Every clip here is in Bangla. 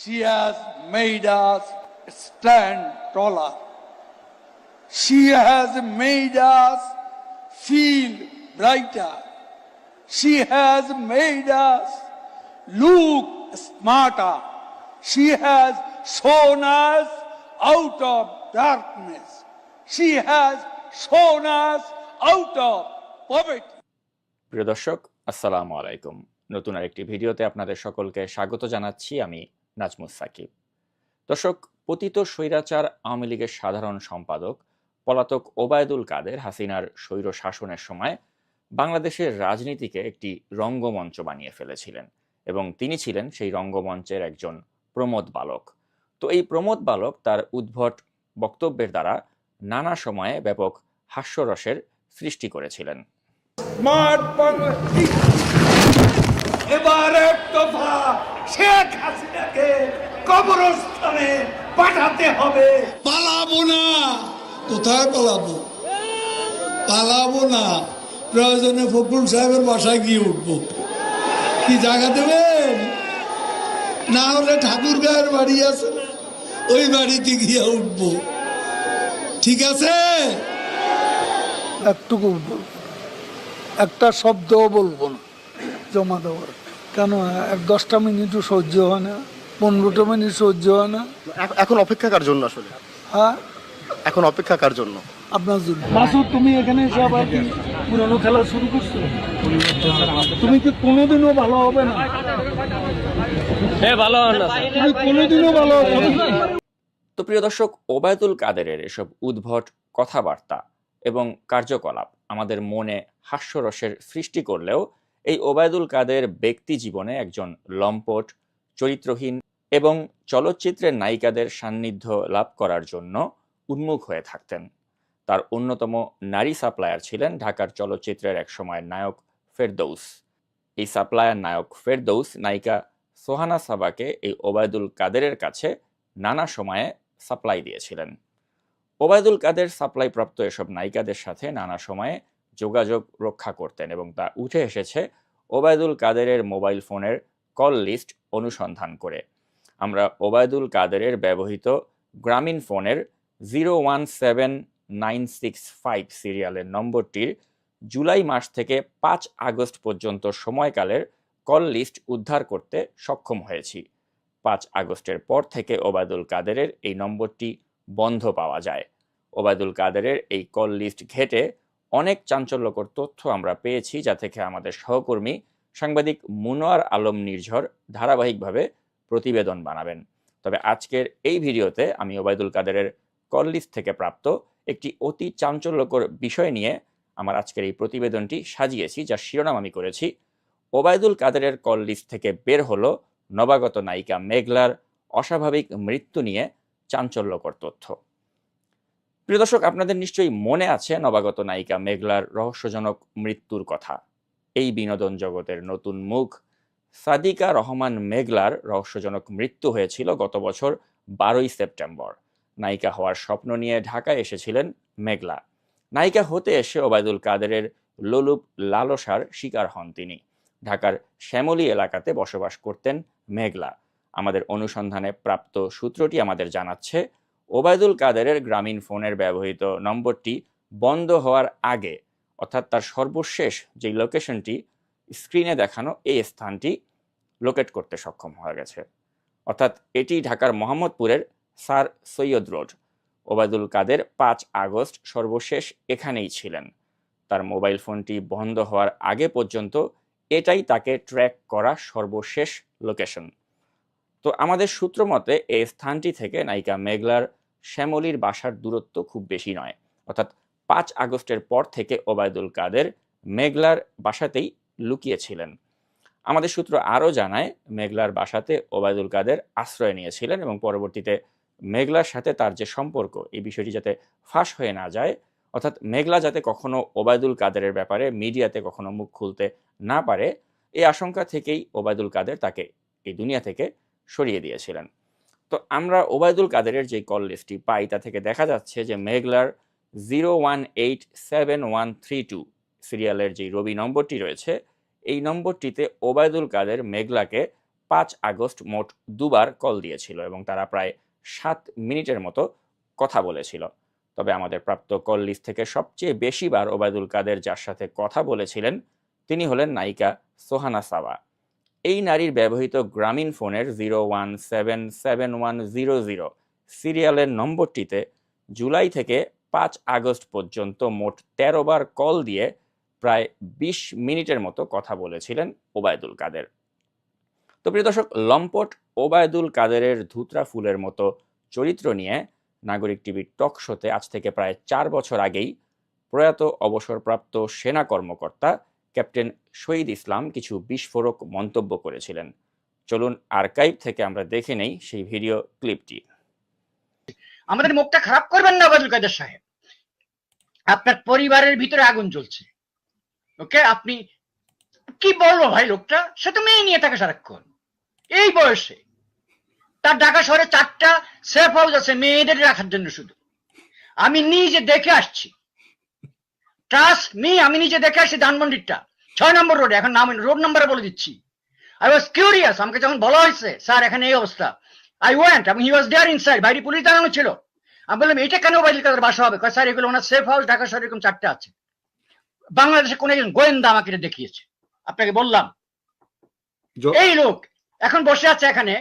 She has made us stand taller. She has made us feel brighter. She has made us look smarter. She has shown us out of darkness. She has shown us out of poverty. প্রিয় দর্শক আসসালামু আলাইকুম নতুন আরেকটি ভিডিওতে আপনাদের সকলকে স্বাগত জানাচ্ছি আমি নাজমুস সাকিব। দর্শক, পতিত স্বৈরাচার আওয়ামী লীগের সাধারণ সম্পাদক পলাতক ওবায়দুল কাদের হাসিনার স্বৈর শাসনের সময় বাংলাদেশের রাজনীতিকে একটি রঙ্গমঞ্চ বানিয়ে ফেলেছিলেন এবং তিনি ছিলেন সেই রঙ্গমঞ্চের একজন প্রমোদ বালক। তো এই প্রমোদ বালক তার উদ্ভট বক্তব্যের দ্বারা নানা সময়ে ব্যাপক হাস্যরসের সৃষ্টি করেছিলেন। এবার এক দফা শেখ হাসিনাকে কবরস্থানে পাঠাতে হবে। পালাবো না। কোথায় পালাবো? পালাবো না। প্রয়োজনে ফখরুল সাহেবের বাসায় গিয়ে উঠবো। কি জায়গা দেবেন? না হলে ঠাকুর গায়ের বাড়ি আছে ওই বাড়িতে গিয়ে উঠবো। ঠিক আছে? একটুকু বলব। একটা শব্দও বলব না জমা দেওয়ার। কেন? এক দশটা মিনিটও সহ্য হয় না পনেরোটা মিনিট সহ্য হয় না। এখন অপেক্ষা কার জন্য আসলে? হ্যাঁ? এখন অপেক্ষা কার জন্য? আপনার জন্য। মাসুদ তুমি এখানে এসে আবার কি পুরনো খেলা শুরু করছ? তুমি কি কোনোদিনও ভালো হবে না? তুমি কোনোদিনও ভালো হবে না। তো প্রিয় দর্শক ওবায়দুল কাদেরের এসব উদ্ভট কথাবার্তা এবং কার্যকলাপ আমাদের মনে হাস্যরসের সৃষ্টি করলেও এই ওবায়দুল কাদের ব্যক্তি জীবনে একজন লম্পট, চরিত্রহীন এবং চলচ্চিত্রের নায়িকাদের সান্নিধ্য লাভ করার জন্য উন্মুখ হয়ে থাকতেন। তার অন্যতম নারী সাপ্লায়ার ছিলেন ঢাকার চলচ্চিত্রের একসময় নায়ক ফেরদৌস। এই সাপ্লায়ার নায়ক ফেরদৌস নায়িকা সোহানা সাবাকে এই ওবায়দুল কাদেরের কাছে নানা সময়ে সাপ্লাই দিয়েছিলেন। ওবায়দুল কাদের সাপ্লাই প্রাপ্ত এসব নায়িকাদের সাথে নানা সময়ে যোগাযোগ রক্ষা করতেন এবং তা উঠে এসেছে ওবায়দুল কাদেরের মোবাইল ফোনের কল লিস্ট অনুসন্ধান করে। আমরা ওবায়দুল কাদেরের ব্যবহৃত গ্রামীণ ফোনের zero one seven nine six five সিরিয়ালের নম্বরটির জুলাই মাস থেকে পাঁচ আগস্ট পর্যন্ত সময়কালের কল লিস্ট উদ্ধার করতে সক্ষম হয়েছি। পাঁচ আগস্টের পর থেকে ওবায়দুল কাদেরের এই নম্বরটি বন্ধ পাওয়া যায়। ওবায়দুল কাদেরের এই কল লিস্ট ঘেটে অনেক চাঞ্চল্যকর তথ্য আমরা পেয়েছি যা থেকে আমাদের সহকর্মী সাংবাদিক মুনোয়ার আলম নির্ঝর ধারাবাহিকভাবে প্রতিবেদন বানাবেন। তবে আজকের এই ভিডিওতে আমি ওবায়দুল কাদেরের কল থেকে প্রাপ্ত একটি অতি চাঞ্চল্যকর বিষয় নিয়ে আমার আজকের এই প্রতিবেদনটি সাজিয়েছি, যার শিরোনাম আমি করেছি, ওবায়দুল কাদেরের কল থেকে বের হলো নবাগত নায়িকা মেঘলার অস্বাভাবিক মৃত্যু নিয়ে চাঞ্চল্যকর তথ্য। প্রিয় দর্শক, আপনাদের নিশ্চয়ই মনে আছে নবাগত নায়িকা মেঘলার রহস্যজনক মৃত্যুর কথা। এই বিনোদন জগতের নতুন মুখ, সাদিকা রহমান মেঘলার রহস্যজনক মৃত্যু হয়েছিল গত বছর বারোই সেপ্টেম্বর। নায়িকা হওয়ার স্বপ্ন নিয়ে ঢাকায় এসেছিলেন মেঘলা। নায়িকা হতে এসে ওবায়দুল কাদেরের লোলুপ লালসার শিকার হন তিনি। ঢাকার শ্যামলী এলাকাতে বসবাস করতেন মেঘলা। আমাদের অনুসন্ধানে প্রাপ্ত সূত্রটি আমাদের জানাচ্ছে ওবায়দুল কাদেরের গ্রামীণ ফোনের ব্যবহৃত নম্বরটি বন্ধ হওয়ার আগে, অর্থাৎ তার সর্বশেষ যে লোকেশনটি, স্ক্রিনে দেখানো এই স্থানটি লোকেট করতে সক্ষম হয়ে গেছে। অর্থাৎ এটি ঢাকার মোহাম্মদপুরের স্যার সৈয়দ রোড। ওবায়দুল কাদের পাঁচ আগস্ট সর্বশেষ এখানেই ছিলেন। তার মোবাইল ফোনটি বন্ধ হওয়ার আগে পর্যন্ত এটাই তাকে ট্র্যাক করা সর্বশেষ লোকেশন। তো আমাদের সূত্র মতে, এই স্থানটি থেকে নায়িকা মেঘলার শ্যামলীর বাসার দূরত্ব খুব বেশি নয়। অর্থাৎ পাঁচ আগস্টের পর থেকে ওবায়দুল কাদের মেঘলার বাসাতেই লুকিয়েছিলেন। আমাদের সূত্র আরও জানায়, মেঘলার বাসাতে ওবায়দুল কাদের আশ্রয় নিয়েছিলেন এবং পরবর্তীতে মেঘলার সাথে তার যে সম্পর্ক, এই বিষয়টি যাতে ফাঁস হয়ে না যায়, অর্থাৎ মেঘলা যাতে কখনো ওবায়দুল কাদেরের ব্যাপারে মিডিয়াতে কখনো মুখ খুলতে না পারে, এই আশঙ্কা থেকেই ওবায়দুল কাদের তাকে এই দুনিয়া থেকে সরিয়ে দিয়েছিলেন। তো আমরা ওবায়দুল কাদেরের যে কল লিস্টটি পাই, তা থেকে দেখা যাচ্ছে যে মেঘলার zero one eight seven one three two সিরিয়ালের যে রবি নম্বরটি রয়েছে, এই নম্বরটিতে ওবায়দুল কাদের মেঘলাকে পাঁচ আগস্ট মোট দুবার কল দিয়েছিল এবং তারা প্রায় সাত মিনিটের মতো কথা বলেছিল। তবে আমাদের প্রাপ্ত কল লিস্ট থেকে সবচেয়ে বেশিবার ওবায়দুল কাদের যার সাথে কথা বলেছিলেন, তিনি হলেন নায়িকা সোহানা সাবা এই নারীর ব্যবহৃত গ্রামীণ ফোনের zero one seven seven one zero zero সিরিয়ালের নম্বরটিতে জুলাই থেকে পাঁচ আগস্ট পর্যন্ত মোট তেরো বার কল দিয়ে প্রায় বিশ মিনিটের মতো কথা বলেছিলেন ওবায়দুল কাদের। তো প্রিয় দর্শক, লম্পট ওবায়দুল কাদেরের ধুতরা ফুলের মতো চরিত্র নিয়ে নাগরিক টিভির টক শোতে আজ থেকে প্রায় চার বছর আগেই প্রয়াত অবসরপ্রাপ্ত সেনা কর্মকর্তা ক্যাপ্টেন শহীদ ইসলাম কিছু বিস্ফোরক মন্তব্য করেছিলেন। চলুন আর্কাইভ থেকে আমরা দেখে নেই সেই ভিডিও ক্লিপটি। আমাদের মুখটা খারাপ করবেন না ওবায়দুল কাদের সাহেব। আপনার পরিবারের ভিতরে আগুন জ্বলছে। ওকে, আপনি কি বলব ভাই লোকটা? সে তো মেয়ে নিয়ে থাকে সারাক্ষণ। এই বয়সে। তার ঢাকা শহরে চারটা সেফ হাউস আছে মেয়েদের রাখার জন্য শুধু। আমি নিজে দেখে আসছি। ট্রাস্ট মি আমি নিজে দেখে আসছি ধানমন্ডিরটা। ছয় নম্বর রোডে এখন নাম রোড নাম্বারে বলে দিচ্ছি। আই ওয়াজ কিউরিয়াস আমাকে যখন বলা হয়েছে স্যার এখানে এই অবস্থা। আই ওয়েন্ট আমি হি ওয়াজ দেয়ার ইনসাইড বাইরে পুলিশ দাঁড়ানো ছিল। আমি বললাম এটা কেন বাইরে কাদের বাসা হবে? কয়, স্যার এগুলো ওনার সেফ হাউস ঢাকা শহরে এরকম চারটে আছে। বাংলাদেশে কোন একজন গোয়েন্দা আমাকে এটা দেখিয়েছে। আপনাকে বললাম। এই লোক এখন বসে আছে এখানে।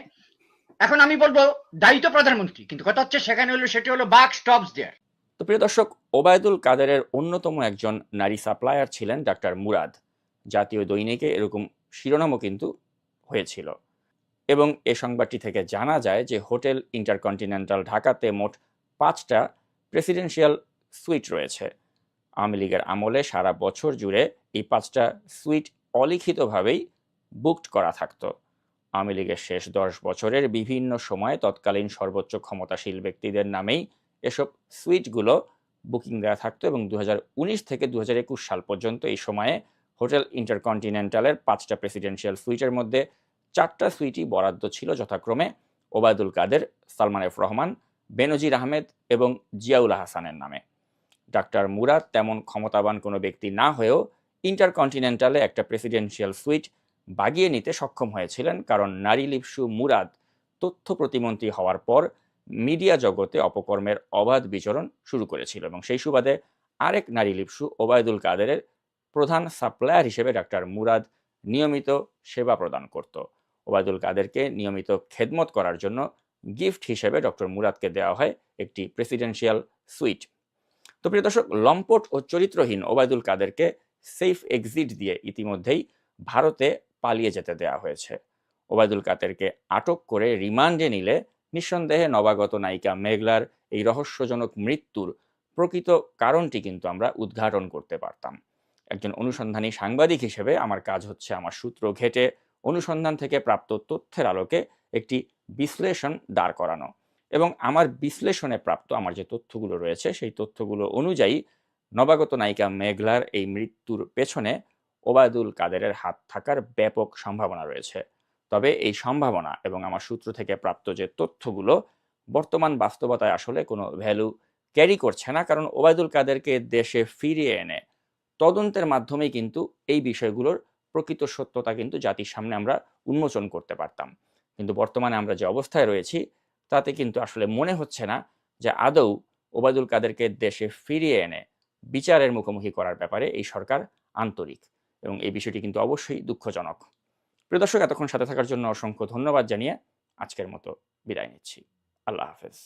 এখন আমি বলব দায়িত্ব প্রধানমন্ত্রী কিন্তু কথা হচ্ছে সেখানে হলো সেটি হলো বাক স্টপস দেয়ার তো প্রিয় দর্শক ওবায়দুল কাদেরের অন্যতম একজন নারী সাপ্লায়ার ছিলেন ডাক্তার মুরাদ। জাতীয় দৈনিকে এরকম শিরোনামও কিন্তু হয়েছিল। এবং এ সংবাদটি থেকে জানা যায় যে হোটেল ইন্টারকন্টিনেন্টাল ঢাকাতে মোট পাঁচটা প্রেসিডেন্সিয়াল সুইট রয়েছে। আওয়ামী লীগের আমলে সারা বছর জুড়ে এই পাঁচটা সুইট অলিখিতভাবেই বুকড করা থাকতো। আওয়ামী লীগের শেষ দশ বছরের বিভিন্ন সময়ে তৎকালীন সর্বোচ্চ ক্ষমতাশীল ব্যক্তিদের নামেই এসব সুইটগুলো বুকিং দেওয়া থাকতো এবং দু হাজার উনিশ থেকে দু হাজার একুশ সাল পর্যন্ত এই সময়ে হোটেল ইন্টারকন্টিনেন্টালের পাঁচটা প্রেসিডেন্সিয়াল সুইটের মধ্যে চারটা সুইটই বরাদ্দ ছিল যথাক্রমে ওবায়দুল কাদের, সালমান এফ রহমান, বেনজির আহমেদ এবং জিয়াউল হাসানের নামে। ডাক্তার মুরাদ তেমন ক্ষমতাবান কোনো ব্যক্তি না হয়েও ইন্টারকন্টিনেন্টালে একটা প্রেসিডেন্সিয়াল সুইট বাগিয়ে নিতে সক্ষম হয়েছিলেন কারণ নারী লিপসু মুরাদ তথ্য প্রতিমন্ত্রী হওয়ার পর মিডিয়া জগতে অপকর্মের অবাধ বিচরণ শুরু করেছিল এবং সেই সুবাদে আরেক নারী লিপসু ওবায়দুল কাদেরের প্রধান সাপ্লায়ার হিসেবে ডাক্তার মুরাদ নিয়মিত সেবা প্রদান করত। ওবায়দুল কাদেরকে নিয়মিত খেদমত করার জন্য গিফট হিসেবে ডক্টর মুরাদকে দেওয়া হয় একটি প্রেসিডেন্সিয়াল সুইট তো প্রিয় দর্শক, লম্পট ও চরিত্রহীন ওবায়দুল কাদেরকে সেফ এক্সিট দিয়ে ইতিমধ্যেই ভারতে পালিয়ে যেতে দেওয়া হয়েছে। ওবায়দুল কাদেরকে আটক করে রিমান্ডে নিলে নিঃসন্দেহে নবাগত নায়িকা মেঘলার এই রহস্যজনক মৃত্যুর প্রকৃত কারণটি কিন্তু আমরা উদ্ঘাটন করতে পারতাম। একজন অনুসন্ধানী সাংবাদিক হিসেবে আমার কাজ হচ্ছে আমার সূত্র ঘেটে অনুসন্ধান থেকে প্রাপ্ত তথ্যের আলোকে একটি বিশ্লেষণ দাঁড় করানো। এবং আমার বিশ্লেষণে প্রাপ্ত আমার যে তথ্যগুলো রয়েছে, সেই তথ্যগুলো অনুযায়ী নবাগত নায়িকা মেঘলার এই মৃত্যুর পেছনে ওবায়দুল কাদেরের হাত থাকার ব্যাপক সম্ভাবনা রয়েছে। তবে এই সম্ভাবনা এবং আমার সূত্র থেকে প্রাপ্ত যে তথ্যগুলো বর্তমান বাস্তবতায় আসলে কোনো ভ্যালু ক্যারি করছে না, কারণ ওবায়দুল কাদেরকে দেশে ফিরিয়ে এনে তদন্তের মাধ্যমে কিন্তু এই বিষয়গুলোর প্রকৃত সত্যতা কিন্তু জাতির সামনে আমরা উন্মোচন করতে পারতাম। কিন্তু বর্তমানে আমরা যে অবস্থায় রয়েছি, তাতে কিন্তু আসলে মনে হচ্ছে না যে আদৌ ওবায়দুল কাদেরকে দেশে ফিরিয়ে এনে বিচারের মুখোমুখি করার ব্যাপারে এই সরকার আন্তরিক এবং এই বিষয়টি কিন্তু অবশ্যই দুঃখজনক। প্রিয় দর্শক, এতক্ষণ সাথে থাকার জন্য অসংখ্য ধন্যবাদ জানিয়ে আজকের মতো বিদায় নিচ্ছি। আল্লাহ হাফেজ।